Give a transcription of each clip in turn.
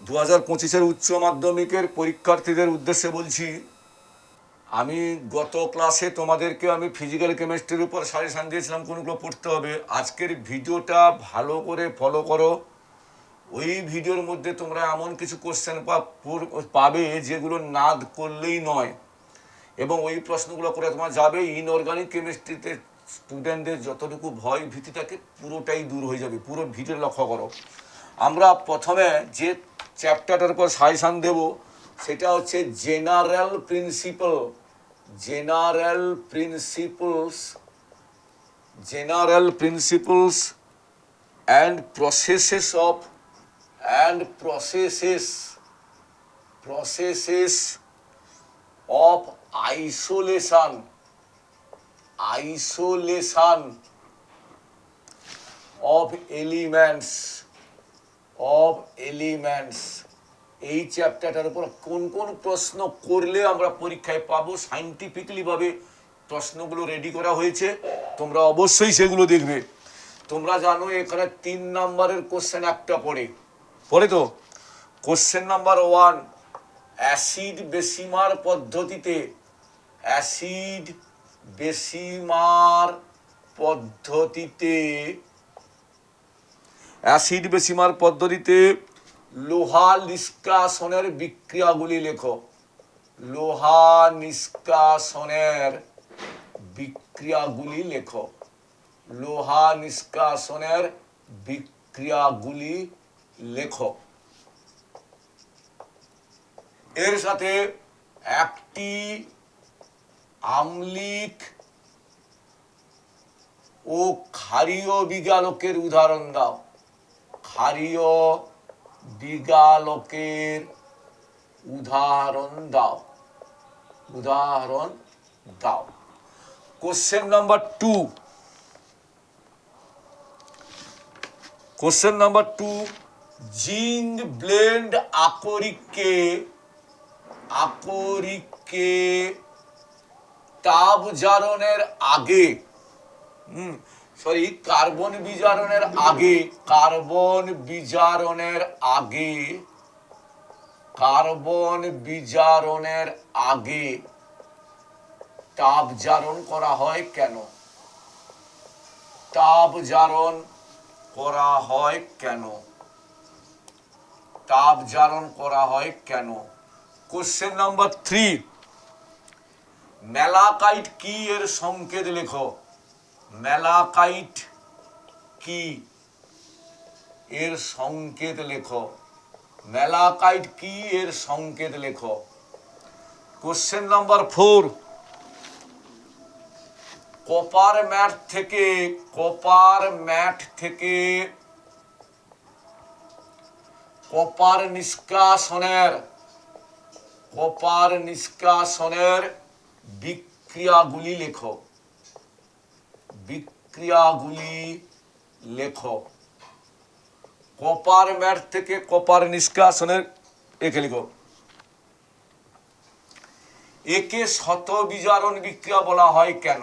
দু হাজার পঁচিশের উচ্চ মাধ্যমিকের পরীক্ষার্থীদের উদ্দেশ্যে বলছি, আমি গত ক্লাসে তোমাদেরকে আমি ফিজিক্যাল কেমিস্ট্রির উপর সাজেশান দিয়েছিলাম কোনগুলো পড়তে হবে। আজকের ভিডিওটা ভালো করে ফলো করো। ওই ভিডিওর মধ্যে তোমরা এমন কিছু কোশ্চেন পাবে যেগুলো না করলেই নয়। এবং ওই প্রশ্নগুলো করে তোমার যাবে। ইনঅর্গানিক কেমিস্ট্রিতে স্টুডেন্টদের যতটুকু ভয় ভীতি থাকে, পুরোটাই দূর হয়ে যাবে। পুরো ভিডিও লক্ষ্য করো। আমরা প্রথমে যে চ্যাপ্টারটার উপর সাজেশান দেব। সেটা হচ্ছে general principal, general principles general principles and processes of and processes processes of isolation isolation of elements. Of elements এই চ্যাপ্টারটার উপর কোন কোন প্রশ্ন করলে আমরা পরীক্ষায় পাবো সাইন্টিফিকলি ভাবে প্রশ্নগুলো রেডি করা হয়েছে। তোমরা অবশ্যই সেগুলো দেখবে। তোমরা জানো এখানে তিন নাম্বারের কোশ্চেন একটা পড়ে। পড়ে তো? Question number one acid Bessemer পদ্ধতিতে অ্যাসিড বেসিমার পদ্ধতিতে অ্যাসিড বেসিমার পদ্ধতিতে লোহা নিষ্কাশনের বিক্রিয়াগুলি লেখো। লোহা নিষ্কাশনের বিক্রিয়াগুলি লেখো। লোহা নিষ্কাশনের বিক্রিয়াগুলি লেখো। এর সাথে একটি আমলিক ও ক্ষারীয় বিগালকের উদাহরণ দাও। ক্ষারীয় বিগালকের উদাহরণ দাও। উদাহরণ দাও। Question number two question number two zinc blende আকরিককে আকরিককে তাপ জারণের আগে, হুম সরি, কার্বন বিজারণের আগে, কার্বন বিজারণের আগে, কার্বন বিজারণের আগে তাপ জারণ করা হয় কেন? তাপ জারণ করা হয় কেন? তাপ জারণ করা হয় কেন? কোশ্চেন নাম্বার থ্রি মেলাকাইট কি এর সংকেত লেখো? মেলাকাইট কি? এর সংকেত লেখো। মেলাকাইট কি এর সংকেত লেখো? Question number four copper matte থেকে, কপার ম্যাট থেকে কপার নিষ্কাশনের কপার নিষ্কাশনের বিক্রিয়াগুলি লেখো। বিক্রিয়াগুলি লেখো কপার ম্যাট থেকে কপার নিষ্কাশনের একে লিখো? একে শত বিজারণ বিক্রিয়া বলা হয় কেন?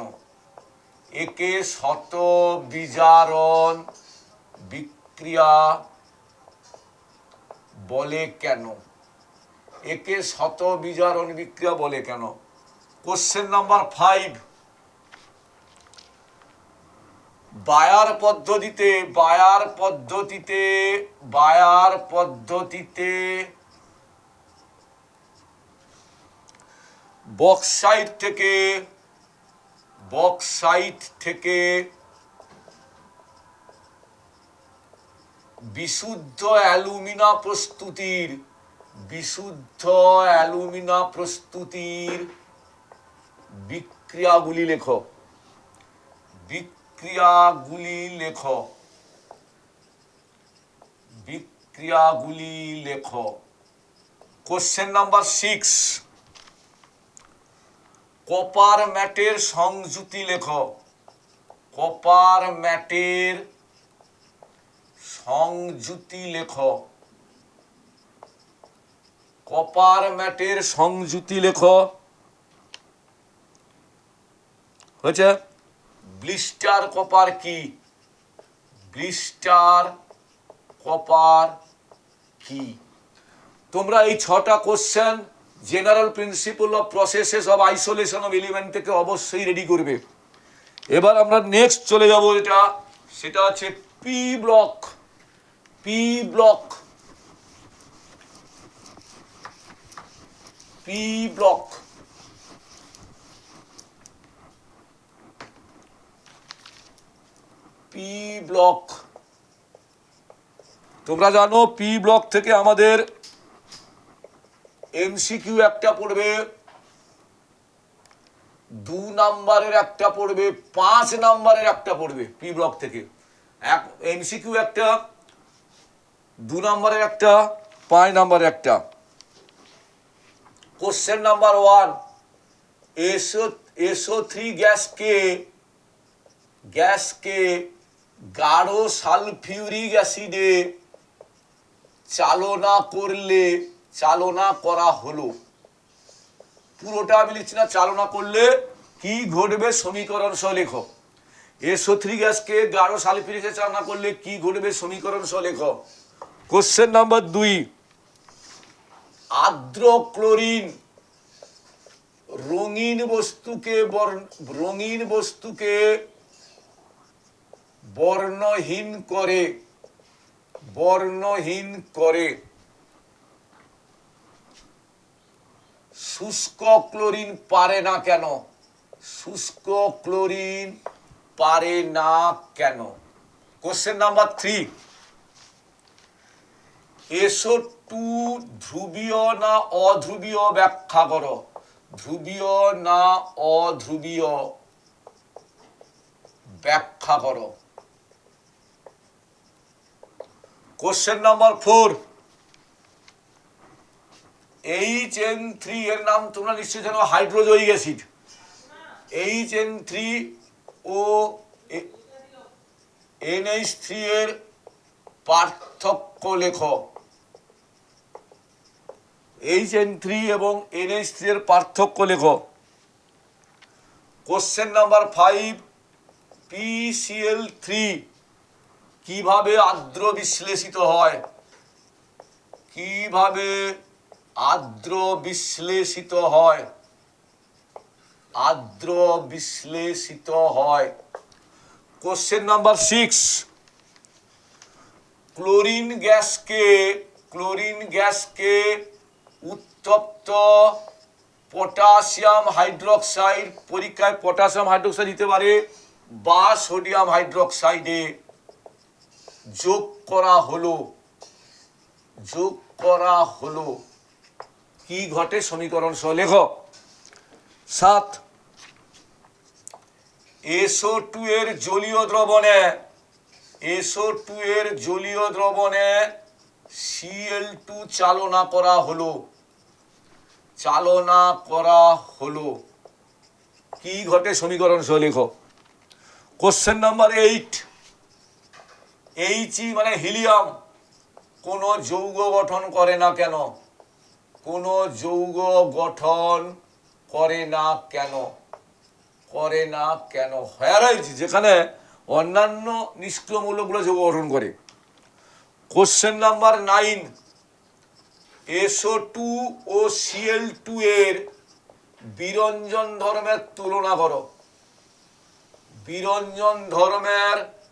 একে শত বিজারণ বিক্রিয়া বলে কেন? একে শত বিজারণ বিক্রিয়া বলে কেন? কোশ্চেন নাম্বার ফাইভ বায়ার পদ্ধতিতে বায়ার পদ্ধতিতে বায়ার পদ্ধতিতে। বক্সাইট থেকে বক্সাইট থেকে বিশুদ্ধ অ্যালুমিনা প্রস্তুতির, বিশুদ্ধ অ্যালুমিনা প্রস্তুতির বিক্রিয়াগুলি লেখো। বিক্রিয়াগুলি লেখ। বিক্রিয়াগুলি লেখ। কোশ্চেন নাম্বার সিক্স কপার ম্যাটের সংযুতি লেখ। কপার ম্যাটের সংযুতি লেখ। কপার ম্যাটের সংযুতি লেখ। হয়েছে? ব্লিস্টার কপার কি? ব্লিস্টার কপার কি? তোমরা এই ছটা question general principle of processes of isolation of element থেকে অবশ্যই রেডি করবে। এবার আমরা নেক্সট চলে যাব এটা। সেটা হচ্ছে P block P block P block P block তোমরা জানো পি ব্লক থেকে আমাদের এমসিকিউ একটা পড়বে, দু নাম্বারের একটা পড়বে, পাঁচ নাম্বারের একটা পড়বে পি ব্লক থেকে। এক এমসিকিউ একটা, দু নাম্বারের একটা, পাঁচ নাম্বারের একটা। কোশ্চেন নাম্বার ওয়ান এসো এসো থ্রি গ্যাসকে গ্যাসকে গাঢ় সালফিউরিক অ্যাসিডে চালনা করলে, চালনা করা হলো। পুরোটা আমি লিখছি না, চালনা করলে কি ঘটবে সমীকরণ সহ লেখো এসো থ্রি গ্যাসকে গাঢ় সালফিউরিকে চালনা করলে কি ঘটবে সমীকরণ সহ লেখো কোশ্চেন নাম্বার দুই। আর্দ্র ক্লোরিন রঙিন বস্তুকে বর্ণ- রঙিন বস্তুকে বর্ণহীন করে বর্ণহীন করে। শুষ্ক ক্লোরিন পারে না কেন? শুষ্ক ক্লোরিন পারে না কেন? Question number three S O two ধ্রুবীয় না অধ্রুবীয় ব্যাখ্যা করো। ধ্রুবীয় না অধ্রুবীয় ব্যাখ্যা করো। Question number four H N three এর নাম তোমরা নিশ্চয়ই জানো hydrazoic acid. H N three ও এনএইচ থ্রি এর পার্থক্য লেখো। এইচ এন থ্রি এবং এনএইচ থ্রি এর পার্থক্য লেখো। Question number five P C L three কীভাবে আর্দ্র বিশ্লেষিত হয়? কীভাবে আর্দ্র বিশ্লেষিত হয়? আর্দ্র বিশ্লেষিত হয়। কোশ্চেন নাম্বার সিক্স ক্লোরিন গ্যাসকে ক্লোরিন গ্যাসকে উত্তপ্ত পটাশিয়াম হাইড্রোক্সাইড পরীক্ষায় পটাশিয়াম হাইড্রোক্সাইড দিতে পারে বা সোডিয়াম হাইড্রোক্সাইডে। যোগ করা হলো। যোগ করা হলো। কি ঘটে সমীকরণ সহ লেখ। সাত, এসো টু এর জলীয় দ্রবণে, এসো টু এর জলীয় দ্রবণে সিএল টু চালনা করা হলো। চালনা করা হলো। কি ঘটে সমীকরণ সহ লেখো। কোশ্চেন নাম্বার এইট এইচই মানে হিলিয়াম। কোনো যৌগ গঠন করে না কেন? কোনো যৌগ গঠন করে না কেন? করে না কেন? হয়ারাইজ যেখানে অন্যান্য নিষ্ক্রিয় মূল্যগুলো যৌগ গঠন করে। Question number nine S O two ও সিএল টু এর বিরঞ্জন ধর্মের তুলনা করো। বিরঞ্জন ধর্মের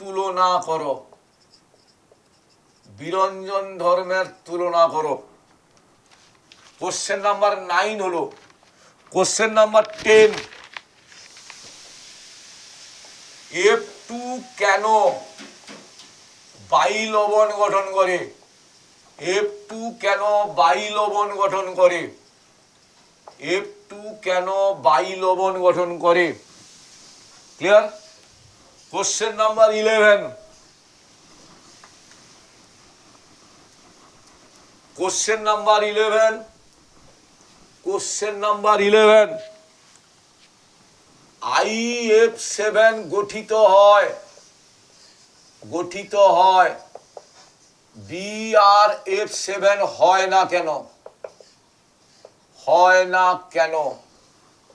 তুলনা করো। বিরঞ্জন ধর্মের তুলনা করো। কোশ্চেন নাম্বার নাইন হলো question number ten F two কেন বাই লবণ গঠন করে? এফ টু কেন বাই লবণ গঠন করে? এফ টু কেন বাই লবণ গঠন করে? Clear question number eleven question number eleven question number eleven I F seven গঠিত হয়। গঠিত হয়। বি আর এফ সেভেন হয় না কেন? হয় না কেন?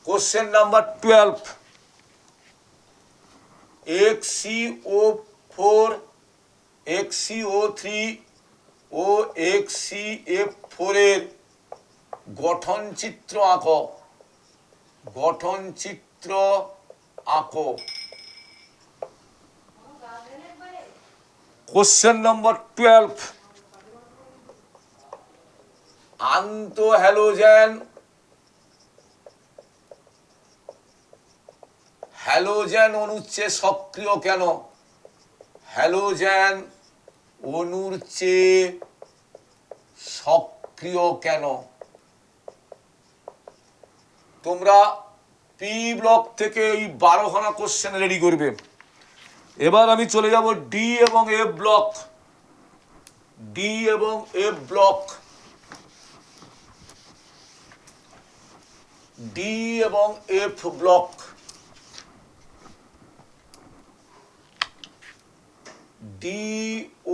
Question number twelve X E O four X E O three ও এক্স সি এফ ফোরের গঠন চিত্র আঁকো। গঠন চিত্র আঁকো। কোশ্চেন নম্বর টুয়েলভ আন্ত হ্যালোজেন হ্যালোজেন চেয়ে সক্রিয় কেন? হ্যালোজেন অণুর চেয়ে সক্রিয় কেন? তোমরা পি ব্লক থেকে এই বারোখানা কোশ্চেন রেডি করবে। এবার আমি চলে যাব ডি এবং এফ ব্লক ডি এবং এফ ব্লক ডি এবং এফ ব্লক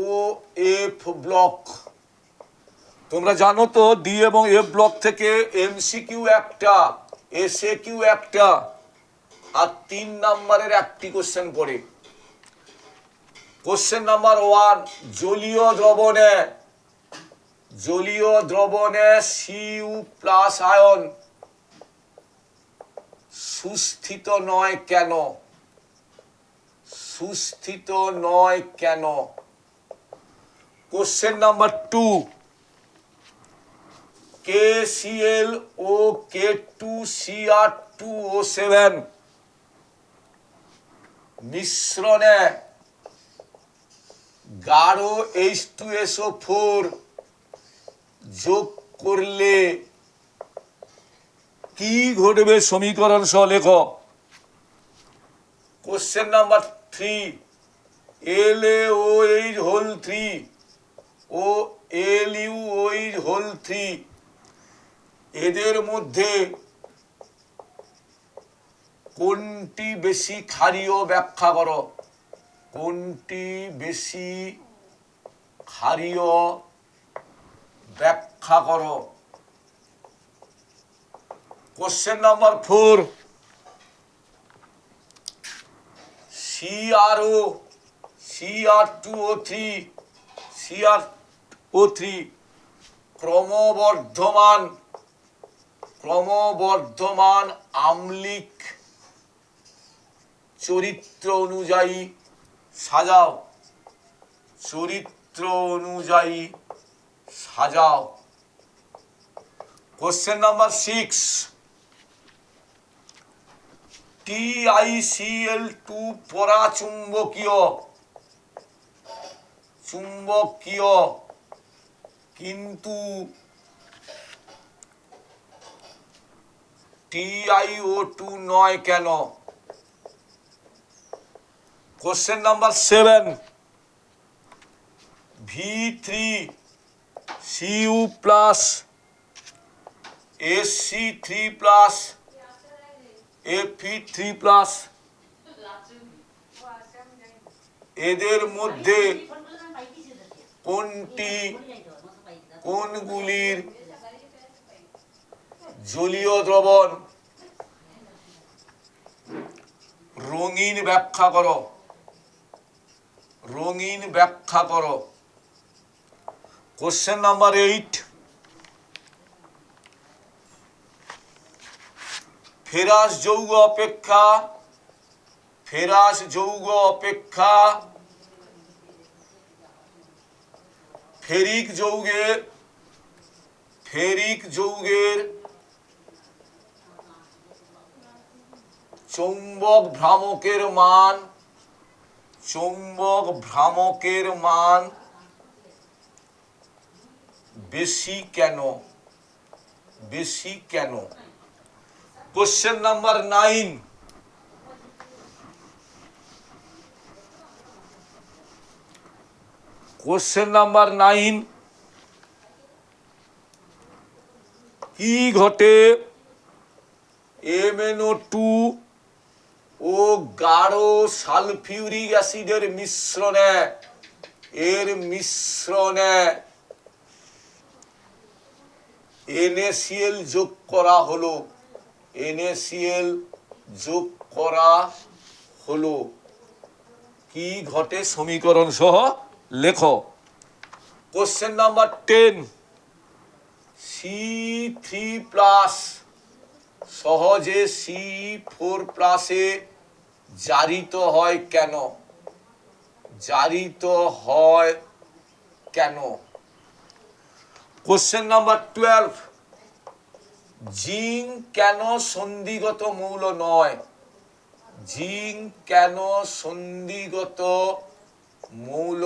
ও এফ ব্লক তোমরা জানো তো ডি এবং এফ ব্লক থেকে এমসিকিউ একটা এসএ কিউ একটা, আর তিন নাম্বারের একটি কোশ্চেন করে কোশ্চেন নাম্বার ওয়ান জলীয় দ্রবণে জলীয় দ্রবণে সিউ প্লাস আয়ন সুস্থিত নয় কেন? সুস্থিত নয় কেন? Question number two K C L ও K two C R two O seven মিশ্রণে গাঢ় এইচ টু এসও ফোর যোগ করলে কি ঘটবে সমীকরণ সহ লেখ। Question number three L A O H whole three O L U whole three এদের মধ্যে কোনটি বেশি ক্ষারীয় ব্যাখ্যা করো? কোনটি বেশি ক্ষারীয় ব্যাখ্যা করো? Question number four C R O C R two O three C R O three ক্রমবর্ধমান ক্রমবর্ধমান আমলিক চরিত্র অনুযায়ী সাজাও। চরিত্র অনুযায়ী সাজাও। Question number six T I C L two পরাচুম্বকীয় চুম্বকীয় কিন্তু টিআইও টু নয় কেন question number seven V three C U plus S C three plus F E three plus এদের মধ্যে কোনটি কোনগুলির জলীয় দ্রবণ? রঙিন ব্যাখ্যা করো। রঙিন ব্যাখ্যা করো। কোশ্চেন নাম্বার এইট ফেরাস যৌগ অপেক্ষা ফেরাস যৌগ অপেক্ষা ফেরিক যৌগের ফেরিক যৌগের চৌম্বক ভ্রামকের মান চৌম্বক ভ্রামকের মান বেশি কেন বেশি কেন question number nine question number nine কি ঘটে? এমএনও টু ও গাঢ় সালফিউরিক অ্যাসিডের মিশ্রণে, এর মিশ্রণে এনএসিএল যোগ করা হলো। এনএসিএল যোগ করা হলো। কি ঘটে সমীকরণ সহ? লেখো। Question number ten C three plus সহজে সি ফোর প্লাসে জারিত হয় কেন? জারিত হয় কেন? কোশ্চেন নাম্বার টুয়েলভ জিঙ্ক কেন সন্ধিগত মৌল নয়? জিঙ্ক কেন সন্ধিগত মৌল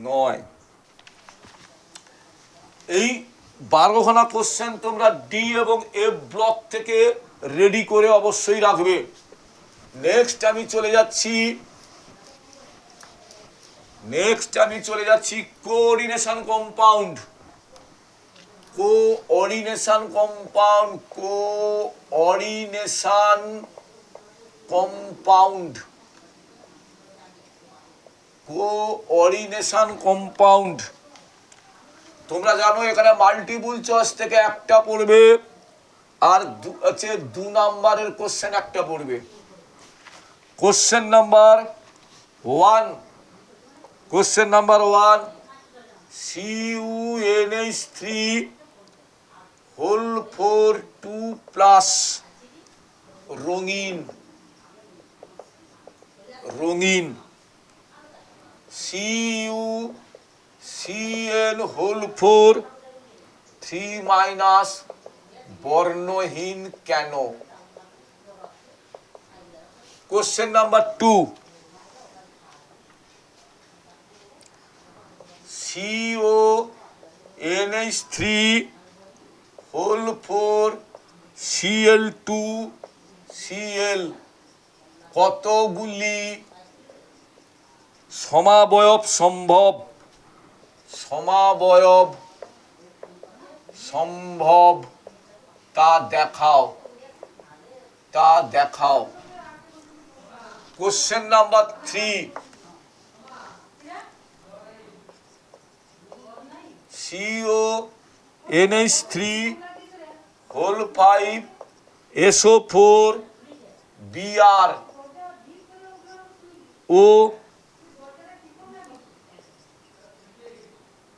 নয়? এই বারোখানা কোশ্চেন তোমরা ডি এবং এফ ব্লক থেকে রেডি করে অবশ্যই রাখবে। নেক্সট আমি চলে যাচ্ছি। নেক্সট আমি চলে যাচ্ছি coordination compound coordination compound coordination compound. Coordination compound. তোমরা জানো এখানে মাল্টিপুল চয়েস থেকে একটা পড়বে, আর হচ্ছে দু নাম্বারের কোশ্চেন একটা পড়বে। Question number one question number one C U N H three whole four two plus রঙিন রঙিন C U C N whole four three minus বর্ণহীন কেন question number two C O N H three whole four C L two C L কতগুলি সমাবয়ব সম্ভব? সমাবয়ব সম্ভব তা দেখাও তা দেখাও। Question number three C O N H three whole five S O four, B R, ও,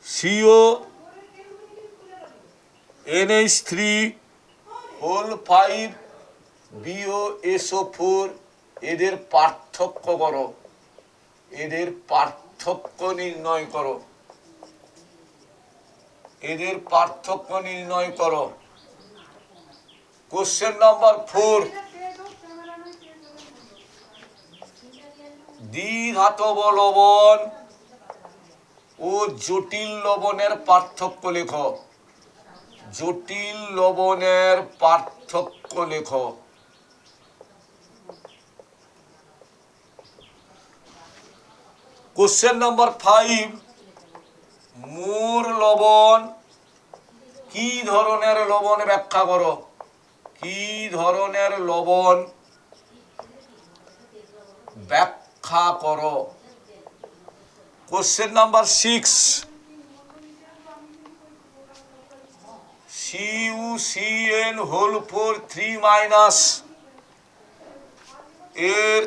C O, N H three whole five B O S O four, এদের পার্থক্য করো। এদের পার্থক্য নির্ণয় করো। এদের পার্থক্য নির্ণয় করো। কোশ্চেন নাম্বার ফোর দ্বিধাতব লবণ ও জটিল লবণের পার্থক্য লেখ। জটিল লবণের পার্থক্য লেখ। কোশ্চেন নাম্বার ফাইভ মূর লবণ কি ধরনের লবণ ব্যাখ্যা করো? কি ধরনের লবণ? ব্যাখ্যা করো। Question number six C U CN whole four three minus এর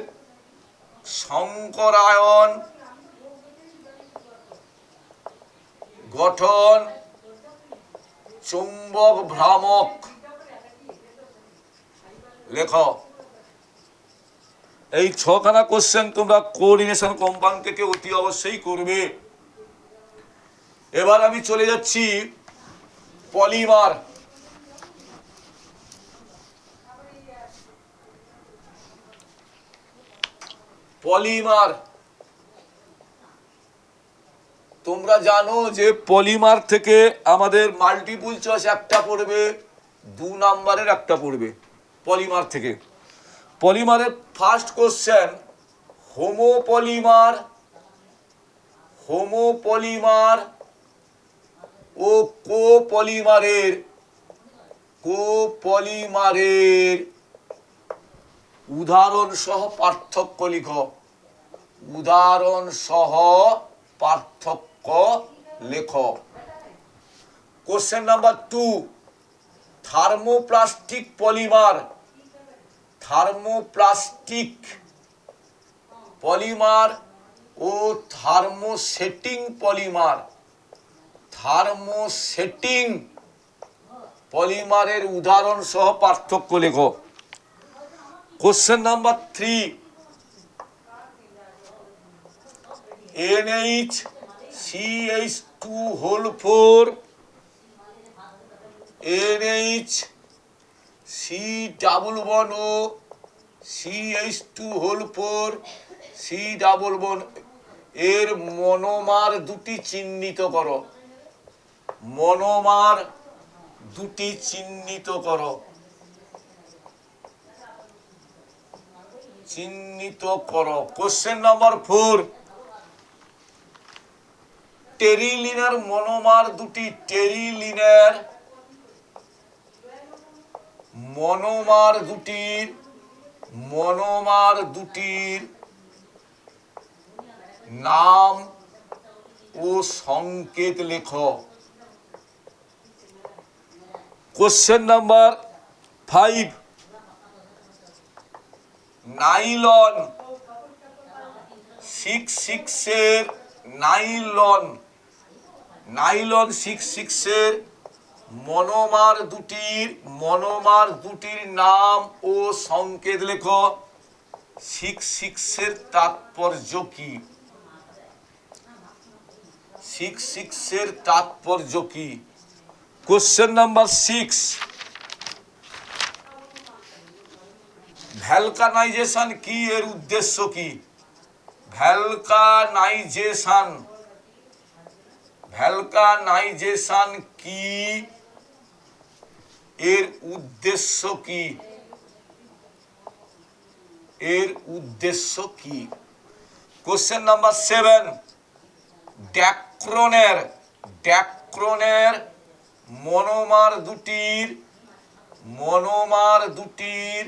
সংকরায়ন গঠন চুম্বক ভ্রামক লেখ। এই ছখানা কোশ্চেন তোমরা কোঅর্ডিনেশন কম্পাউন্ড থেকে অতি অবশ্যই করবে। এবার আমি চলে যাচ্ছি পলিমার পলিমার তোমরা জানো যে পলিমার থেকে আমাদের মাল্টিপুল চয়েস একটা পড়বে, দু নাম্বারের একটা পড়বে। পলিমার থেকে। পলিমারের ফার্স্ট কোশ্চেন হোমোপলিমার হোমোপলিমার ও কোপলিমারের কোপলিমারের। উদাহরণ সহ পার্থক্য লিখ। উদাহরণ সহ পার্থক্য লেখ। Question number two thermoplastic polymer thermoplastic, polymer ও থার্মোসেটিং পলিমার। থার্মোসেটিং পলিমারের উদাহরণ সহ পার্থক্য লেখো। Question number three N H C H two whole four N H C double one ও C H two whole four C double bond এর monomer দুটি চিহ্নিত করো। Monomer দুটি চিহ্নিত করো। চিহ্নিত করো। কোশ্চেন নাম্বার ফোর টেরিলিনের মনোমার দুটি টেরিলিনের মনোমার দুটির মনোমার দুটির নাম ও সংকেত লেখ। Question number five nylon six সিক্সের নাইলন নাইলন সিক্স সিক্সের মনোমার দুটির মনোমার দুটির নাম ও সংকেত লেখ। সিক্স সিক্সের তাৎপর্য কি? সিক্স সিক্সের তাৎপর্য কি? কোশ্চেন নাম্বার সিক্স ভ্যালকানাইজেশন কি এর উদ্দেশ্য কি? ভ্যালকানাইজেশন ভ্যালকানাইজেশন কি এর উদ্দেশ্য কি? এর উদ্দেশ্য কি? কোশ্চেন নাম্বার সেভেন ড্যাক্রনের ড্যাক্রনের মনোমার দুটির মনোমার দুটির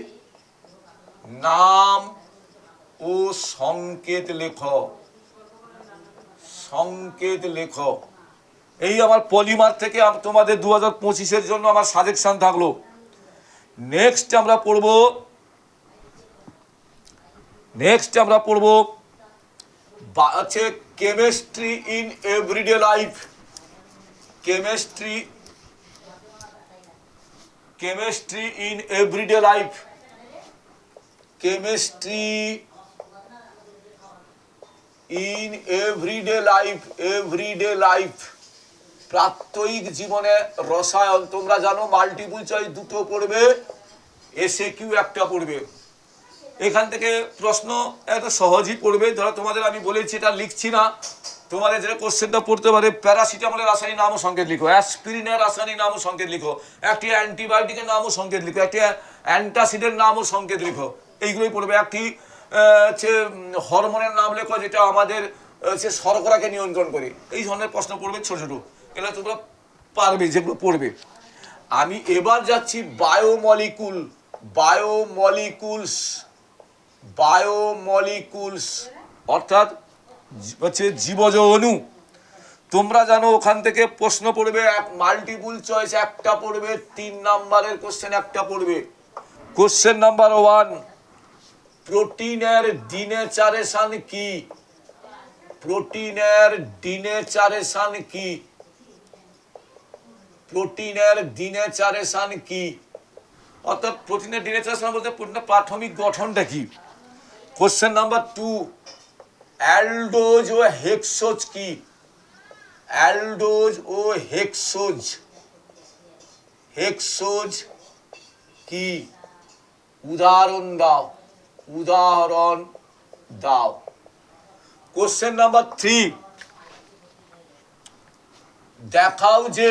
নাম ও সংকেত লেখ সংকেত লেখ এই আমার পলিমার থেকে তোমাদের দু হাজার পঁচিশের জন্য আমার সাজেকশন থাকল। নেক্সট আমরা পড়ব নেক্সট আমরা পড়ব হচ্ছে chemistry in everyday life chemistry chemistry in everyday life chemistry in everyday life everyday life প্রাত্যহিক জীবনে রসায়ন, তোমরা জানো মাল্টিপুল চয়েস দুটো পড়বে এসে কিউ একটা পড়বে। এখান থেকে প্রশ্ন এত সহজই পড়বে, ধরো তোমাদের আমি বলেছি এটা লিখছি না, তোমাদের যেটা কোশ্চেনটা পড়তে পারে প্যারাসিটামলের রাসায়নিক নাম ও সংকেত লিখো অ্যাসপিরিনের রাসায়নিক নাম ও সংকেত লিখো, একটি অ্যান্টিবায়োটিকের নাম ও সংকেত লিখো, একটি অ্যান্টাসিডের নাম ও সংকেত লিখো, এইগুলোই পড়বে। একটি হচ্ছে হরমোনের নাম লেখো, যেটা আমাদের হচ্ছে শর্করাকে নিয়ন্ত্রণ করে, এই ধরনের প্রশ্ন পড়বে ছোট ছোট। এগুলো তোমরা পারবে, যেগুলো পড়বে। আমি এবার যাচ্ছি বায়োমলিকুল বায়োমলিকুলস বায়োমলিকুলস অর্থাৎ হচ্ছে জীবজ অণু তোমরা জানো, ওখান থেকে প্রশ্ন পড়বে, এক মাল্টিপুল চয়েস একটা পড়বে, তিন নাম্বারের কোশ্চেন একটা পড়বে। কোশ্চেন নাম্বার ওয়ান প্রোটিনের ডিনেচারেশন কি? প্রোটিনের ডিনেচারেশন কি? প্রোটিনের ডিনেচারেশন কি? অর্থাৎ প্রোটিনের ডিনেচারেশন বলতে প্রোটিনের প্রাথমিক গঠনটা কি? কোশ্চেন নাম্বার টু অ্যালডোজ ও হেক্সোজ কি? অ্যালডোজ ও হেক্সোজ। হেক্সোজ কি? উদাহরণ দাও। উদাহরণ দাও। কোশ্চেন নাম্বার থ্রি দেখাও যে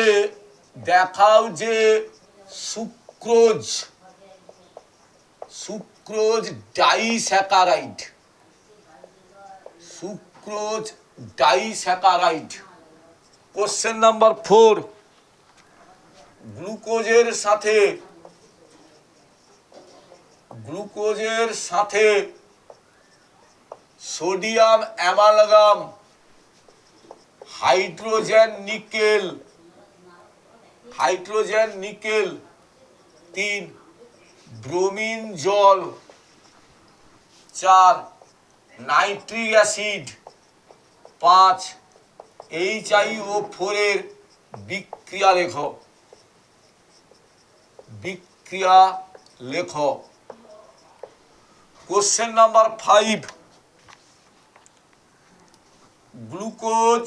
দেখাও যে sucrose sucrose disaccharide sucrose disaccharide question number four গ্লুকোজের সাথে গ্লুকোজের সাথে sodium amalgam, hydrogen nickel hydrogen, nickel, তিন, ব্রোমিন, জল, চার, নাইট্রিক অ্যাসিড, পাঁচ, এইচ আই ও ফোরের বিক্রিয়া লেখ। বিক্রিয়া লেখ। কোশ্চেন নাম্বার ফাইভ গ্লুকোজ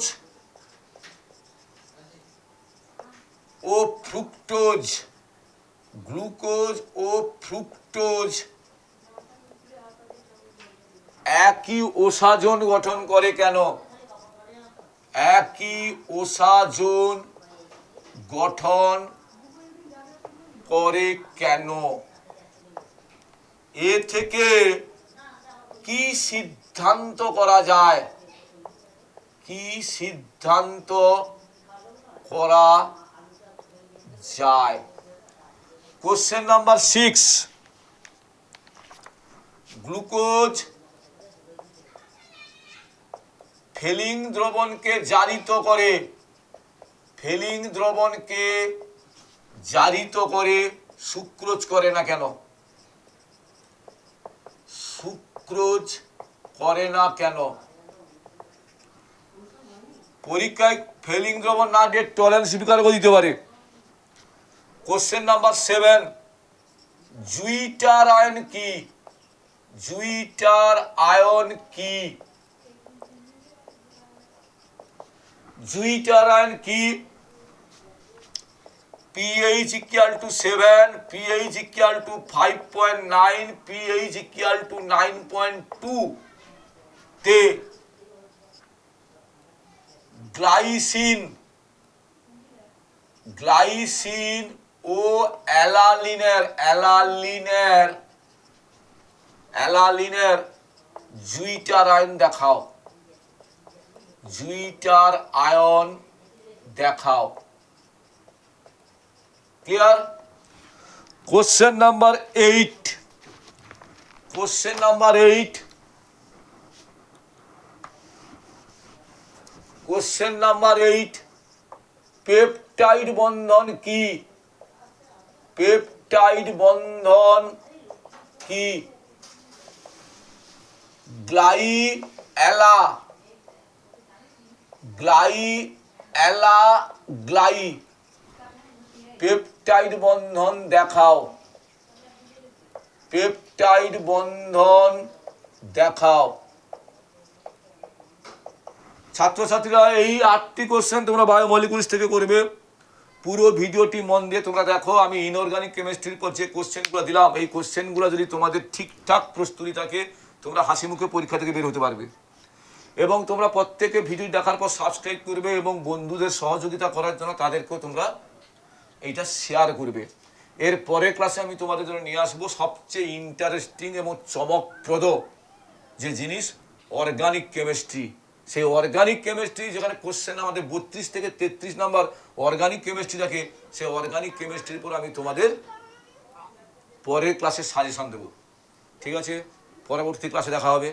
ও ফ্রুক্টোজ গ্লুকোজ ও ফ্রুক্টোজ একই ওসাজন গঠন করে কেন? একই ওসাজন গঠন করে কেন? এ থেকে কি সিদ্ধান্ত করা যায়? কি সিদ্ধান্ত করা যায়। Question number six glucose Fehling দ্রবণকে জারিত করে। ফেলিং দ্রবণকে জারিত করে, সুক্রোজ করে না কেন? সুক্রোজ করে না কেন? পরীক্ষায় ফেলিং দ্রবণ না ডেট টলারেন্স বিকারকও দিতে পারে। Question number seven zwitterion কি? জুইটার আয়ন কি? জুইটার আয়ন কি? pH equal to 7 pH equal to 5.9 pH equal to 9.2 তে গ্লাইসিন গ্লাইসিন ও অ্যালালিনের অ্যালালিনের অ্যালালিনের জুইটার আয়ন দেখাও। জুইটার আয়ন দেখাও। Clear? Question number eight question number eight question number eight peptide বন্ধন কি? পেপটাইড বন্ধন কি? গ্লাই অ্যালা গ্লাই অ্যালা গ্লাই পেপটাইড বন্ধন দেখাও। পেপটাইড বন্ধন দেখাও। ছাত্রছাত্রীরা, এই আটটি কোশ্চেন তোমরা বায়োমলিকুলস থেকে করবে। পুরো ভিডিওটি মন দিয়ে তোমরা দেখো, আমি ইনঅর্গানিক কেমিস্ট্রির পর যে কোশ্চেনগুলো দিলাম, এই কোশ্চেনগুলো যদি তোমাদের ঠিকঠাক প্রস্তুতি থাকে, তোমরা হাসি মুখে পরীক্ষা থেকে বের হতে পারবে। এবং তোমরা প্রত্যেকে ভিডিও দেখার পর সাবস্ক্রাইব করবে এবং বন্ধুদের সহযোগিতা করার জন্য তাদেরকেও তোমরা এইটা শেয়ার করবে। এর পরের ক্লাসে আমি তোমাদের জন্য নিয়ে আসব সবচেয়ে ইন্টারেস্টিং এবং চমকপ্রদ যে জিনিস অর্গানিক কেমিস্ট্রি সেই অর্গানিক কেমিস্ট্রি যেখানে কোশ্চেন আমাদের বত্রিশ থেকে তেত্রিশ নাম্বার অর্গানিক কেমিস্ট্রি থাকে, সেই অর্গানিক কেমিস্ট্রির পর আমি তোমাদের পরের ক্লাসে সাজেশন দেবো। ঠিক আছে? পরবর্তী ক্লাসে দেখা হবে।